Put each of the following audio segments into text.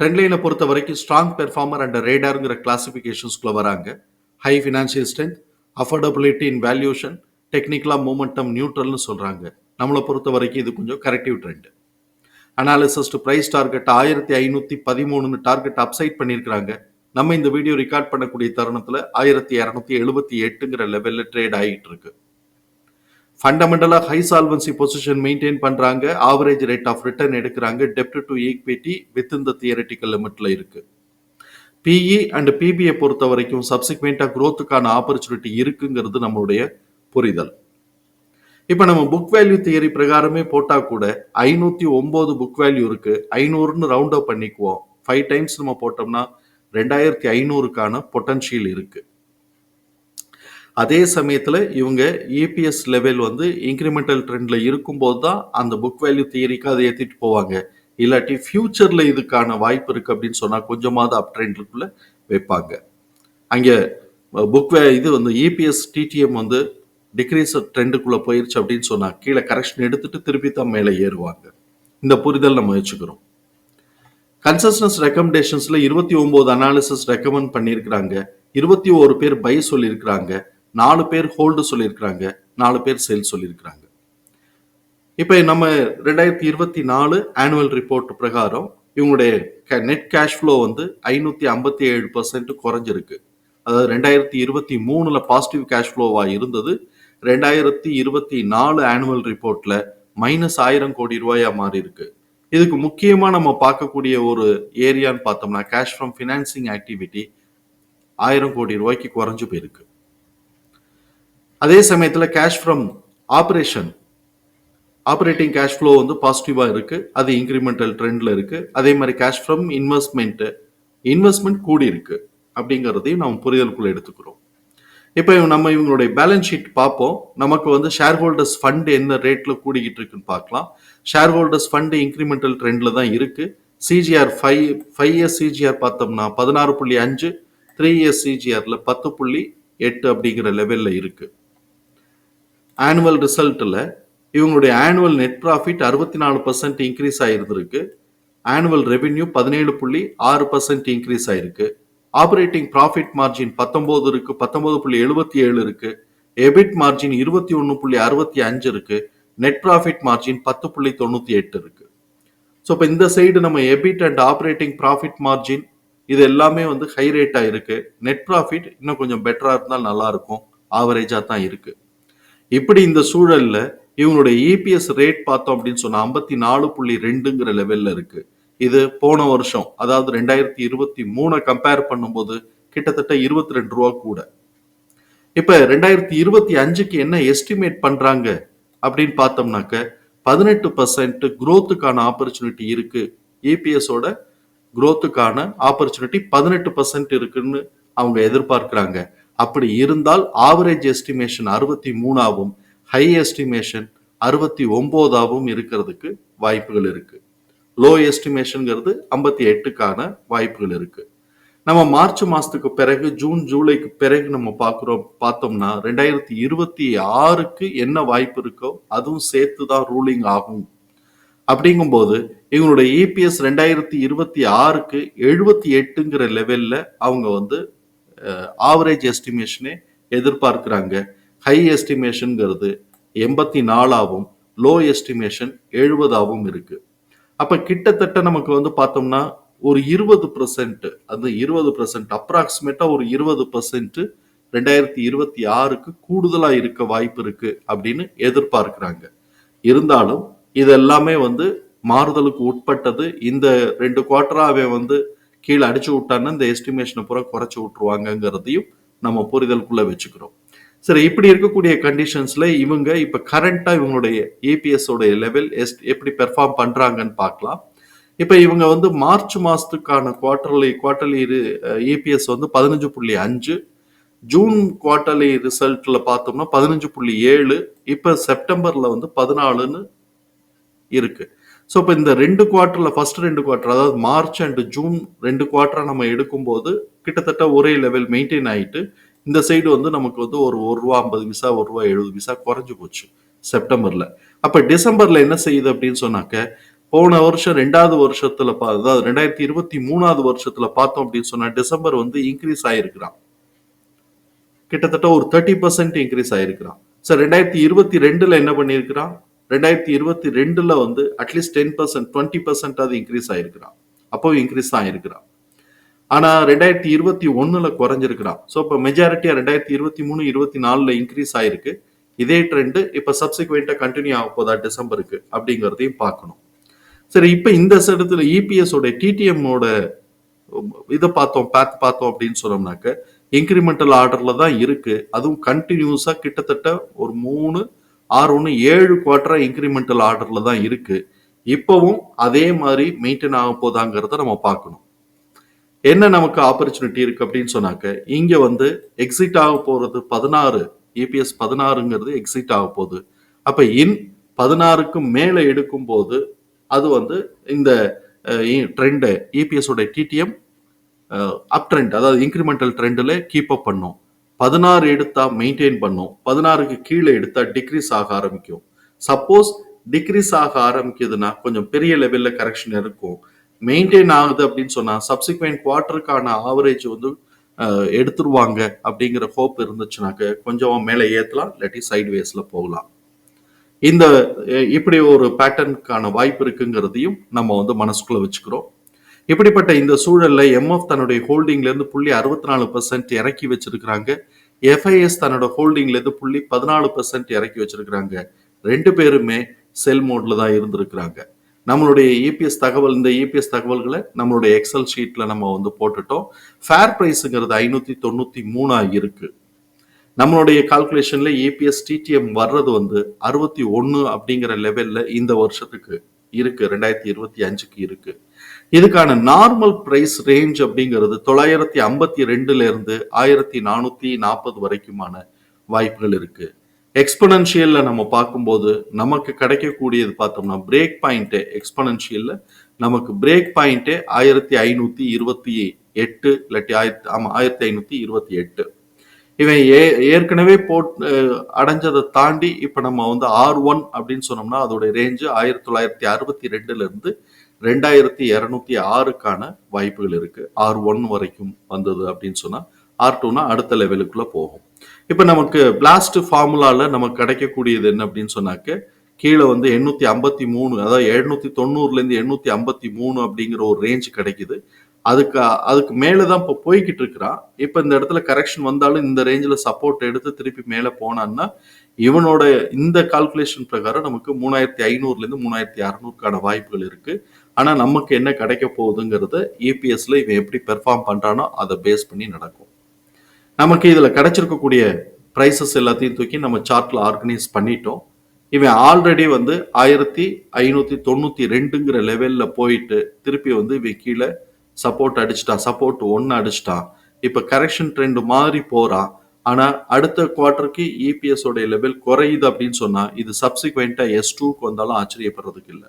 ட்ரெண்ட்லைனை பொறுத்த வரைக்கும் strong performer and ரேடாருங்கிற கிளாசிஃபிகேஷன்ஸ்குள்ள வராங்க. High financial strength affordability in valuation டெக்னிக்கலாக மூமெண்டம் நியூட்ரல்னு சொல்கிறாங்க நம்மளை பொறுத்த வரைக்கும் இது கொஞ்சம் corrective trend analysis to price target ஆயிரத்தி ஐநூற்றி பதிமூணுன்னு டார்கெட் அப்சைட் பண்ணியிருக்கிறாங்க. நம்ம இந்த வீடியோ ரெக்கார்ட் பண்ணக்கூடிய தருணத்தில் ஆயிரத்தி இரநூத்தி எழுபத்தி எட்டுங்கிற லெவலில் ட்ரேட் ஆகிட்டு இருக்கு. ஃபண்டமெண்டலாக ஹை சால்வன்சி பொசிஷன் மெயின்டைன் பண்ணுறாங்க ஆவரேஜ் ரேட் ஆஃப் ரிட்டர்ன் எடுக்கிறாங்க. டெப்ட் டு ஈக்விட்டி வித் இந்த தியரட்டிக்கல் லிமிட்டில் இருக்கு. பிஇ அண்ட் பிபிஐ பொறுத்த வரைக்கும் சப்சிக்வெண்ட்டாக க்ரோத்துக்கான ஆப்பர்ச்சுனிட்டி இருக்குங்கிறது நம்மளுடைய புரிதல். இப்போ நம்ம புக் வேல்யூ தியரி பிரகாரமே போட்டால் கூட ஐநூற்றி ஒம்பது புக் வேல்யூ இருக்கு. ஐநூறுன்னு ரவுண்ட் அப் பண்ணிக்குவோம். ஃபைவ் டைம்ஸ் நம்ம போட்டோம்னா ரெண்டாயிரத்தி ஐநூறுக்கான பொட்டன்ஷியல் இருக்குது அதே சமயத்தில் இவங்க இபிஎஸ் லெவல் வந்து இன்க்ரிமெண்டல் ட்ரெண்டில் இருக்கும்போது தான் அந்த புக் வேல்யூ தியரிக்கு அதை ஏற்றிட்டு போவாங்க. இல்லாட்டி ஃபியூச்சரில் இதுக்கான வாய்ப்பு இருக்குது அப்படின்னு சொன்னால் கொஞ்சமாவது அப் ட்ரெண்டுக்குள்ளே வைப்பாங்க. அங்கே புக் வே இது வந்து இபிஎஸ் டிடிஎம் வந்து டிக்ரீஸ் ட்ரெண்டுக்குள்ளே போயிருச்சு அப்படின்னு சொன்னால் கீழே கரெக்ஷன் எடுத்துட்டு திருப்பி தான் மேலே ஏறுவாங்க. இந்த புரிதல் நம்ம வச்சுக்கிறோம். கன்சஸ்டன்ஸ் ரெக்கமெண்டேஷன்ஸில் இருபத்தி ஒம்பது அனாலிசிஸ் ரெக்கமெண்ட் பண்ணியிருக்கிறாங்க. இருபத்தி ஒரு பேர் பை சொல்லியிருக்கிறாங்க. நாலு பேர் ஹோல்டு சொல்லியிருக்கிறாங்க நாலு பேர் சேல் சொல்லியிருக்கிறாங்க. இப்போ நம்ம ரெண்டாயிரத்தி இருபத்தி நாலு ஆனுவல் ரிப்போர்ட் பிரகாரம் இவங்களுடைய நெட் கேஷ் ஃப்ளோ வந்து ஐநூற்றி ஐம்பத்தி ஏழு பர்சன்ட் குறைஞ்சிருக்கு. அதாவது ரெண்டாயிரத்தி இருபத்தி மூணுல பாசிட்டிவ் கேஷ் ஃப்ளோவாக இருந்தது. ரெண்டாயிரத்தி இருபத்தி நாலு ஆனுவல் ரிப்போர்ட்ல மைனஸ் ஆயிரம் கோடி ரூபாயா மாறி இருக்கு இதுக்கு முக்கியமாக நம்ம பார்க்கக்கூடிய ஒரு ஏரியான்னு பார்த்தோம்னா கேஷ் ஃப்ரம் ஃபினான்சிங் ஆக்டிவிட்டி ஆயிரம் கோடி ரூபாய்க்கு குறைஞ்சு போயிருக்கு. அதே சமயத்தில் cash from operation operating cash flow வந்து பாசிட்டிவாக இருக்குது அது இன்க்ரிமெண்டல் ட்ரெண்டில் இருக்குது அதே மாதிரி கேஷ் ஃப்ரம் இன்வெஸ்ட்மெண்ட்டு இன்வெஸ்ட்மெண்ட் கூடி இருக்குது அப்படிங்கிறதையும் நம்ம புரிதலுக்குள்ளே எடுத்துக்கிறோம். இப்போ நம்ம இவங்களுடைய பேலன்ஸ் ஷீட் பார்ப்போம். நமக்கு வந்து ஷேர் ஹோல்டர்ஸ் ஃபண்டு என்ன ரேட்டில் கூடிக்கிட்டு இருக்குன்னு பார்க்கலாம். ஷேர் ஹோல்டர்ஸ் ஃபண்டு இன்க்ரிமெண்டல் ட்ரெண்டில் தான் இருக்குது CGR five five years CGR பார்த்தோம்னா பதினாறு புள்ளி அஞ்சு த்ரீ இயர்ஸ் சிஜிஆரில் பத்து புள்ளி எட்டு அப்படிங்கிற லெவலில் இருக்குது ஆனுவல் ரிசல்ட்டில் இவங்களுடைய ஆனுவல் நெட் ப்ராஃபிட் அறுபத்தி நாலு பர்சன்ட் இன்க்ரீஸ் ஆயிருந்திருக்கு. ஆனுவல் ரெவென்யூ பதினேழு புள்ளி ஆறு பர்சன்ட் இன்க்ரீஸ் ஆயிருக்கு. ஆப்ரேட்டிங் ப்ராஃபிட் மார்ஜின் பத்தொம்போது இருக்கு பத்தொன்பது புள்ளி எழுபத்தி ஏழு இருக்கு. எபிட் மார்ஜின் இருபத்தி ஒன்று புள்ளி அறுபத்தி அஞ்சு இருக்கு. நெட் ப்ராஃபிட் மார்ஜின் பத்து புள்ளி தொண்ணூற்றி எட்டு இருக்கு. ஸோ இப்போ இந்த சைடு நம்ம EBIT and operating profit margin இது எல்லாமே வந்து ஹை ரேட்டாக இருக்கு. நெட் ப்ராஃபிட் இன்னும் கொஞ்சம் பெட்டராக இருந்தால் நல்லா இருக்கும். ஆவரேஜாக தான் இருக்குது இப்படி இந்த சூழல்ல இவங்களுடைய இபிஎஸ் ரேட் பார்த்தோம் அப்படின்னு சொன்னா ஐம்பத்தி நாலு புள்ளி ரெண்டுங்கிற லெவல்ல இருக்கு. இது போன வருஷம் அதாவது ரெண்டாயிரத்தி இருபத்தி மூணை கம்பேர் பண்ணும்போது கிட்டத்தட்ட இருபத்தி ரெண்டு ரூபா கூட. இப்ப ரெண்டாயிரத்தி இருபத்தி அஞ்சுக்கு என்ன எஸ்டிமேட் பண்றாங்க அப்படின்னு பார்த்தோம்னாக்க பதினெட்டு பர்சன்ட் குரோத்துக்கான ஆப்பர்ச்சுனிட்டி இருக்கு. இபிஎஸோட குரோத்துக்கான ஆப்பர்ச்சுனிட்டி பதினெட்டு பர்சன்ட் இருக்குன்னு அவங்க எதிர்பார்க்கிறாங்க. அப்படி இருந்தால் ஆவரேஜ் எஸ்டிமேஷன் அறுபத்தி மூணாவும் ஹை எஸ்டிமேஷன் அறுபத்தி ஒம்போதாவும் இருக்கிறதுக்கு வாய்ப்புகள் இருக்கு. லோ எஸ்டிமேஷனுங்கிறது ஐம்பத்தி எட்டுக்கான வாய்ப்புகள் இருக்கு. நம்ம மார்ச் மாசத்துக்கு பிறகு ஜூன் ஜூலைக்கு பிறகு நம்ம பார்க்குறோம் பார்த்தோம்னா ரெண்டாயிரத்தி இருபத்தி ஆறுக்கு என்ன வாய்ப்பு இருக்கோ அதுவும் சேர்த்து தான் ரூலிங் ஆகும். அப்படிங்கும்போது இவங்களுடைய இபிஎஸ் ரெண்டாயிரத்தி இருபத்தி ஆறுக்கு எழுபத்தி எட்டுங்கிற லெவலில் அவங்க வந்து ஆவரேஜ் எஸ்டிமேஷனே எதிர்பார்க்கிறாங்க. ஹை எஸ்டிமேஷனுங்கிறது எண்பத்தி நாலாவும் லோ எஸ்டிமேஷன் எழுபதாவும் இருக்கு. அப்போ கிட்டத்தட்ட நமக்கு வந்து பார்த்தோம்னா ஒரு இருபது பர்சன்ட் அந்த இருபது பர்சன்ட் அப்ராக்சிமேட்டாக ஒரு இருபது பர்சன்ட் ரெண்டாயிரத்தி இருபத்தி ஆறுக்கு கூடுதலாக இருக்க வாய்ப்பு இருக்கு அப்படின்னு எதிர்பார்க்கிறாங்க. இருந்தாலும் இது எல்லாமே வந்து மாறுதலுக்கு உட்பட்டது. இந்த ரெண்டு குவார்டராகவே வந்து கீழே அடிச்சு விட்டான்னு இந்த எஸ்டிமேஷனை பூரா குறைச்சி விட்டுருவாங்கங்கிறதையும் நம்ம புரிதலுக்குள்ள வச்சுக்கிறோம். சரி இப்படி இருக்கக்கூடிய கண்டிஷன்ஸ்ல இவங்க இப்ப கரண்டா இவங்களுடைய ஏபிஎஸ் உடைய லெவல் எப்படி பெர்ஃபார்ம் பண்றாங்கன்னு பார்க்கலாம். இப்ப இவங்க வந்து மார்ச் மாசத்துக்கான குவார்டர்லி குவார்டர்லி இபிஎஸ் வந்து பதினஞ்சு புள்ளி அஞ்சு ஜூன் குவார்டர்லி ரிசல்ட்ல பார்த்தோம்னா பதினஞ்சு புள்ளி ஏழு இப்ப செப்டம்பர்ல வந்து பதினாலுன்னு இருக்கு. ஸோ இப்போ இந்த ரெண்டு குவார்ட்டரில் ஃபர்ஸ்ட் ரெண்டு குவார்ட்டர் அதாவது மார்ச் அண்ட் ஜூன் ரெண்டு குவார்டரை நம்ம எடுக்கும்போது கிட்டத்தட்ட ஒரே லெவல் மெயின்டைன் ஆகிட்டு இந்த சைடு வந்து நமக்கு வந்து ஒரு ஒரு ரூபா ஐம்பது விசா ஒரு ரூபா எழுபது விசா குறைஞ்சு போச்சு செப்டம்பரில் அப்போ டிசம்பரில் என்ன செய்யுது அப்படின்னு சொன்னாக்க போன வருஷம் ரெண்டாவது வருஷத்துல பா- அதாவது ரெண்டாயிரத்தி இருபத்தி மூணாவது வருஷத்துல பார்த்தோம் அப்படின்னு சொன்னா டிசம்பர் வந்து இன்க்ரீஸ் ஆயிருக்கிறான். கிட்டத்தட்ட ஒரு தேர்ட்டி பர்சன்ட் இன்க்ரீஸ் ஆயிருக்கிறான். சார் ரெண்டாயிரத்தி இருபத்தி ரெண்டுல என்ன பண்ணியிருக்கிறான்? ரெண்டாயிரத்தி இருபத்தி ரெண்டுல வந்து at least ten percent twenty percent அது இன்க்ரீஸ் ஆயிருக்கிறான். அப்போ இன்க்ரீஸ் தான் ஆயிருக்கிறான். ஆனா ரெண்டாயிரத்தி இருபத்தி ஒண்ணுல குறைஞ்சிருக்கிறான். ஸோ இப்போ மெஜாரிட்டியா ரெண்டாயிரத்தி இருபத்தி மூணு இருபத்தி நாலுல இன்க்ரீஸ் ஆயிருக்கு. இதே ட்ரெண்டு இப்போ சப்சிக்வெண்டா கண்டினியூ ஆக போதா டிசம்பருக்கு அப்படிங்கிறதையும் பார்க்கணும். சரி இப்போ இந்த இடத்துல இபிஎஸோட டிடிஎம்மோட இதை பார்த்தோம் பேத் பார்த்தோம் அப்படின்னு சொன்னோம்னாக்க இன்க்ரிமெண்டல் ஆர்டர்ல தான் இருக்கு. அதுவும் கண்டினியூஸா கிட்டத்தட்ட ஒரு மூணு ஆறு ஒன்று ஏழு குவார்டரா இன்க்ரிமெண்டல் ஆர்டர்ல தான் இருக்கு. இப்பவும் அதே மாதிரி மெயின்டைன் ஆக போதாங்கிறத நம்ம பார்க்கணும். என்ன நமக்கு ஆப்பர்ச்சுனிட்டி இருக்கு அப்படின்னு சொன்னாக்க இங்க வந்து எக்ஸிட் ஆக போறது பதினாறு ஏபிஎஸ் பதினாறுங்கிறது எக்ஸிட் ஆக போகுது. அப்ப இன் பதினாறுக்கு மேலே எடுக்கும் போது அது வந்து இந்த ட்ரெண்டை இபிஎஸ் உடைய டிடிஎம் அப் ட்ரெண்ட் அதாவது இன்க்ரிமெண்டல் ட்ரெண்டில் கீப் அப் பண்ணும். பதினாறு எடுத்தா மெயின்டைன் பண்ணும். பதினாறுக்கு கீழே எடுத்தா டிக்ரீஸ் ஆக ஆரம்பிக்கும். சப்போஸ் டிக்ரீஸ் ஆக ஆரம்பிக்குதுன்னா கொஞ்சம் பெரிய லெவல்ல கரெக்ஷன் இருக்கும். மெயின்டைன் ஆகுது அப்படின்னு சொன்னா சப்சிக்வெண்ட் குவார்டருக்கான ஆவரேஜ் வந்து எடுத்துருவாங்க அப்படிங்கிற ஹோப் இருந்துச்சுனாக்க கொஞ்சம் மேலே ஏற்றலாம் இல்லாட்டி சைடு வேஸ்ல போகலாம். இந்த இப்படி ஒரு பேட்டர்னுக்கான வாய்ப்பு இருக்குங்கிறதையும் நம்ம வந்து மனசுக்குள்ள வச்சுக்கிறோம். இப்படிப்பட்ட இந்த சூழல்ல எம்எஃப் தன்னுடைய ஹோல்டிங்ல இருந்து புள்ளி அறுபத்தி நாலு பர்சன்ட் இறக்கி வச்சிருக்கிறாங்க. எஃப்ஐஎஸ் தன்னோட ஹோல்டிங்ல இருந்து புள்ளி பதினாலு பர்சன்ட் இறக்கி வச்சிருக்கிறாங்க. ரெண்டு பேருமே செல் மோட்ல தான் இருந்திருக்கிறாங்க. நம்மளுடைய இபிஎஸ் தகவல் இந்த இபிஎஸ் தகவல்களை நம்மளுடைய எக்ஸல் ஷீட்ல நம்ம வந்து போட்டுட்டோம். ஃபேர் பிரைஸுங்கிறது ஐநூத்தி தொண்ணூத்தி மூணா இருக்கு. நம்மளுடைய கால்குலேஷன்ல ஏபிஎஸ் டிடிஎம் வர்றது வந்து அறுபத்தி ஒன்று அப்படிங்கிற லெவல்ல இந்த வருஷத்துக்கு இருக்கு. ரெண்டாயிரத்தி இருபத்தி அஞ்சுக்கு இருக்கு. இதுக்கான நார்மல் பிரைஸ் ரேஞ்ச் அப்படிங்கிறது தொள்ளாயிரத்தி ஐம்பத்தி ரெண்டுல இருந்து ஆயிரத்தி நானூத்தி நாற்பது வரைக்குமான வாய்ப்புகள் இருக்கு. எக்ஸ்பனன்ஷியல்ல நம்ம பார்க்கும்போது நமக்கு கிடைக்கக்கூடியது பார்த்தோம்னா பிரேக் பாயிண்ட்டு எக்ஸ்பனன்ஷியல்ல நமக்கு பிரேக் பாயிண்டே ஆயிரத்தி ஐநூத்தி இருபத்தி எட்டு இல்லாட்டி ஆயிரத்தி ஆமா ஆயிரத்தி ஐநூத்தி இருபத்தி எட்டு. இவன் ஏ ஏற்கனவே போட் அடைஞ்சதை தாண்டி இப்போ நம்ம வந்து ஆர் ஒன் அப்படின்னு சொன்னோம்னா அதோட ரேஞ்சு ஆயிரத்தி தொள்ளாயிரத்தி அறுபத்தி ரெண்டுல இருந்து ரெண்டாயிரத்தி இரநூத்தி ஆறுக்கான வாய்ப்புகள் இருக்கு. ஆர் ஒன் வரைக்கும் வந்தது அப்படின்னு சொன்னா ஆர் டூனா அடுத்த லெவலுக்குள்ள போகும். இப்போ நமக்கு பிளாஸ்ட் ஃபார்முலால நமக்கு கிடைக்கக்கூடியது என்ன அப்படின்னு சொன்னாக்க கீழே வந்து எண்ணூத்தி ஐம்பத்தி மூணு அதாவது எழுநூத்தி தொண்ணூறுல இருந்து எண்ணூத்தி ஐம்பத்தி மூணு அப்படிங்கிற ஒரு ரேஞ்ச் கிடைக்குது. அதுக்கு அதுக்கு மேலே தான் இப்போ போய்கிட்டு இருக்கிறான் இப்போ இந்த இடத்துல கரெக்ஷன் வந்தாலும் இந்த ரேஞ்சில் சப்போர்ட் எடுத்து திருப்பி மேலே போனான்னா இவனோட இந்த கால்குலேஷன் பிரகாரம் நமக்கு மூணாயிரத்தி ஐநூறுலேருந்து மூணாயிரத்தி அறநூறுக்கான வாய்ப்புகள் இருக்குது ஆனால் நமக்கு என்ன கிடைக்க போகுதுங்கிறத இபிஎஸ்ல இவன் எப்படி பெர்ஃபார்ம் பண்ணுறானோ அதை பேஸ் பண்ணி நடக்கும். நமக்கு இதில் கிடைச்சிருக்கக்கூடிய ப்ரைஸஸ் எல்லாத்தையும் தூக்கி நம்ம சார்ட்டில் ஆர்கனைஸ் பண்ணிட்டோம். இவன் ஆல்ரெடி வந்து ஆயிரத்தி ஐநூற்றி தொண்ணூற்றி ரெண்டுங்கிற லெவலில் போயிட்டு திருப்பி வந்து இவன் கீழே சப்போர்ட் அடிச்சிட்டான் சப்போர்ட் ஒன்னு அடிச்சிட்டான். இப்போ கரெக்ஷன் ட்ரெண்ட் மாறி போறான் ஆனா அடுத்த குவார்டருக்கு இபிஎஸோடைய லெவல் குறையுது அப்படின்னு சொன்னா இது சப்சிக்வெண்ட்டாக எஸ் டூக்கு வந்தாலும் ஆச்சரியப்படுறதுக்கு இல்லை.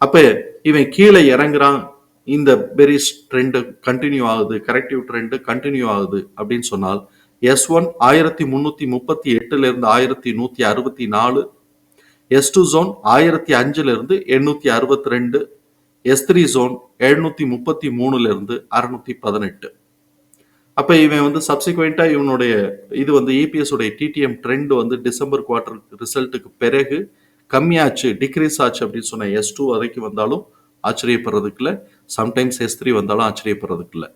அப்போ இவன் கீழே இறங்குறான். இந்த பெரிஸ் ட்ரெண்டு கண்டினியூ ஆகுது கரெக்டிவ் ட்ரெண்டு கண்டினியூ ஆகுது அப்படின்னு சொன்னால் எஸ் ஒன் ஆயிரத்தி முன்னூத்தி முப்பத்தி எட்டுல இருந்து ஆயிரத்தி நூற்றி அறுபத்தி நாலு எஸ் டூ ஜோன் ஆயிரத்தி அஞ்சுல இருந்து எண்ணூத்தி அறுபத்தி ரெண்டு எஸ் த்ரீ ஜோன் எழுநூத்தி முப்பத்தி மூணுல இருந்து அறுநூத்தி பதினெட்டு அப்ப இவன் வந்து சப்சிக்வெண்டா இவனுடைய இது வந்து இபிஎஸ் உடைய டிடிஎம் ட்ரெண்ட் வந்து டிசம்பர் குவார்டர் ரிசல்ட்டுக்கு பிறகு கம்மியாச்சு டிக்ரீஸ் ஆச்சு அப்படின்னு சொன்ன எஸ் டூ வரைக்கும் வந்தாலும் ஆச்சரியப்படுறதுக்கு இல்லை. சம்டைம்ஸ் எஸ் த்ரீ வந்தாலும் ஆச்சரியப்படுறதுக்கு இல்லை.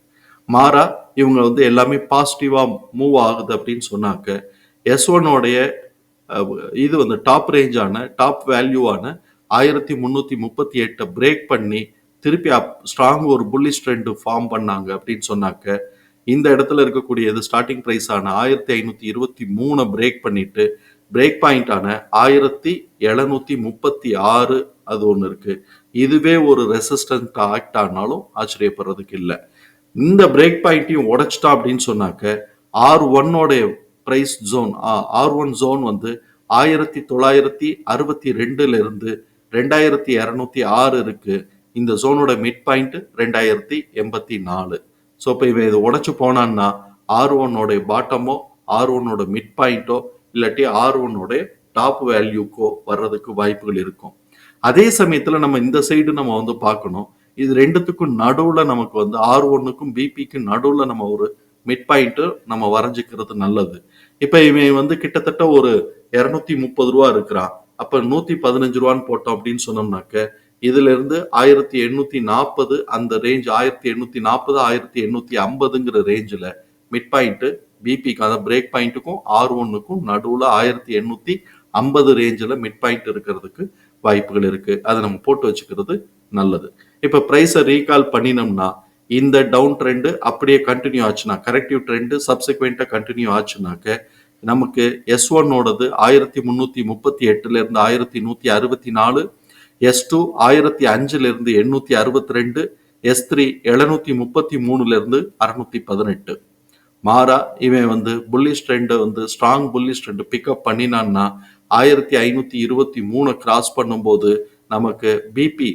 மாறா இவங்க வந்து எல்லாமே பாசிட்டிவா மூவ் ஆகுது அப்படின்னு சொன்னாக்க எஸ் ஒன்னோடைய இது வந்து டாப் ரேஞ்சான டாப் வேல்யூவான ஆயிரத்தி முந்நூற்றி முப்பத்தி எட்டை பிரேக் பண்ணி திருப்பி அப் ஸ்ட்ராங் ஒரு புல்லிஷ் ட்ரெண்ட் ஃபார்ம் பண்ணாங்க அப்படின்னு சொன்னாக்க இந்த இடத்துல இருக்கக்கூடியது ஸ்டார்டிங் ப்ரைஸ் ஆன ஆயிரத்தி ஐநூற்றி இருபத்தி மூணை பிரேக் பண்ணிட்டு பிரேக் பாயிண்டான ஆயிரத்தி எழுநூத்தி முப்பத்தி ஆறு அது ஒன்று இருக்கு. இதுவே ஒரு ரெசிஸ்டன்ட் ஆக்ட் ஆனாலும் ஆச்சரியப்படுறதுக்கு இல்லை. இந்த பிரேக் பாயிண்ட்டையும் உடைச்சிட்டா அப்படின்னு சொன்னாக்க R ஒன்னோடைய price zone R one zone வந்து ஆயிரத்தி தொள்ளாயிரத்தி அறுபத்தி ரெண்டுல இருந்து ரெண்டாயிரத்தி இரநூத்தி ஆறு இருக்கு. இந்த ஜோனோட மிட் பாயிண்ட் ரெண்டாயிரத்தி எண்பத்தி நாலு. ஸோ இப்போ இவன் இதை உடச்சு போனான்னா ஆர் ஒன்னோட பாட்டமோ ஆர் ஒன்னோட மிட் பாயிண்டோ இல்லாட்டி ஆர் ஒன்னோட டாப் வேல்யூக்கோ வர்றதுக்கு வாய்ப்புகள் இருக்கும். அதே சமயத்தில் நம்ம இந்த சைடு நம்ம வந்து பார்க்கணும். இது ரெண்டுத்துக்கும் நடுவில் நமக்கு வந்து ஆர் ஒன்னுக்கும் பிபிக்கும் நடுவில் நம்ம ஒரு மிட் பாயிண்ட்டு நம்ம வரைஞ்சிக்கிறது நல்லது. இப்போ இவன் வந்து கிட்டத்தட்ட ஒரு இரநூத்தி முப்பது ரூபா இருக்கிறான். அப்ப நூத்தி பதினஞ்சு ரூபான்னு போட்டோம் அப்படின்னு சொன்னோம்னாக்க இதுல இருந்து ஆயிரத்தி எண்ணூத்தி நாற்பது அந்த ரேஞ்ச் ஆயிரத்தி எண்ணூத்தி நாற்பது ஆயிரத்தி எண்ணூத்தி ஐம்பதுங்கிற ரேஞ்சில் மிட் பாயிண்ட் பிபிக்கு அதாவது பிரேக் பாயிண்ட்டுக்கும் ஆர் ஒன்னுக்கும் நடுவுல ஆயிரத்தி எண்ணூத்தி ஐம்பது ரேஞ்சில் மிட் பாயிண்ட் இருக்கிறதுக்கு வாய்ப்புகள் இருக்கு. அதை நம்ம போட்டு வச்சுக்கிறது நல்லது. இப்ப ப்ரைஸை ரீகால் பண்ணினோம்னா இந்த டவுன் ட்ரெண்டு அப்படியே கண்டினியூ ஆச்சுன்னா கரெக்டிவ் ட்ரெண்டு சப்சிக்வெண்ட்டாக கண்டினியூ ஆச்சுனாக்க நமக்கு எஸ் ஒன்னோடது ஆயிரத்தி முந்நூற்றி முப்பத்தி எட்டுல இருந்து ஆயிரத்தி நூற்றி அறுபத்தி நாலு எஸ் டூ ஆயிரத்தி அஞ்சுல இருந்து எண்ணூற்றி அறுபத்தி ரெண்டு எஸ் த்ரீ எழுநூத்தி முப்பத்தி மூணுல இருந்து அறுநூத்தி பதினெட்டு. மாறா இவன் வந்து புல்லிஷ் ட்ரெண்டை வந்து strong bullish trend pick up பண்ணினான்னா ஆயிரத்தி ஐநூத்தி இருபத்தி மூணு கிராஸ் பண்ணும்போது நமக்கு பிபி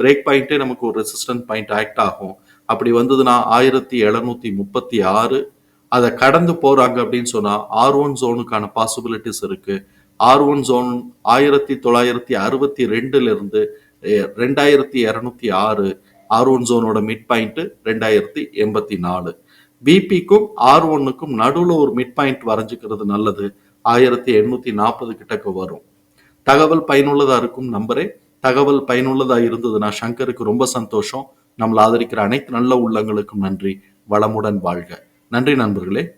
பிரேக் பாயிண்டே நமக்கு ஒரு ரெசிஸ்டன்ட் பாயிண்ட் ஆக்ட் ஆகும். அப்படி வந்ததுன்னா ஆயிரத்தி எழுநூத்தி முப்பத்தி ஆறு அதை கடந்து போறாங்க அப்படின்னு சொன்னா ஆர் ஒன் ஜோனுக்கான பாசிபிலிட்டிஸ் இருக்கு. ஆர் ஒன் ஜோன் ஆயிரத்தி தொள்ளாயிரத்தி அறுபத்தி ரெண்டுல இருந்து ரெண்டாயிரத்தி இரநூத்தி ஆறு ஆர் ஒன் ஜோனோட மிட் பாயிண்ட் ரெண்டாயிரத்தி எண்பத்தி நாலு. பிபிக்கும் ஆர் ஒன்னுக்கும் நடுவுல ஒரு மிட் பாயிண்ட் வரைஞ்சிக்கிறது நல்லது. ஆயிரத்தி எண்ணூத்தி நாற்பது கிட்டக்க வரும். தகவல் பயனுள்ளதா இருக்கும் நம்பரே. தகவல் பயனுள்ளதா இருந்ததுன்னா சங்கருக்கு ரொம்ப சந்தோஷம். நம்மளை ஆதரிக்கிற அனைத்து நல்ல உள்ளங்களுக்கும் நன்றி. வளமுடன் வாழ்க. நன்றி நண்பர்களே.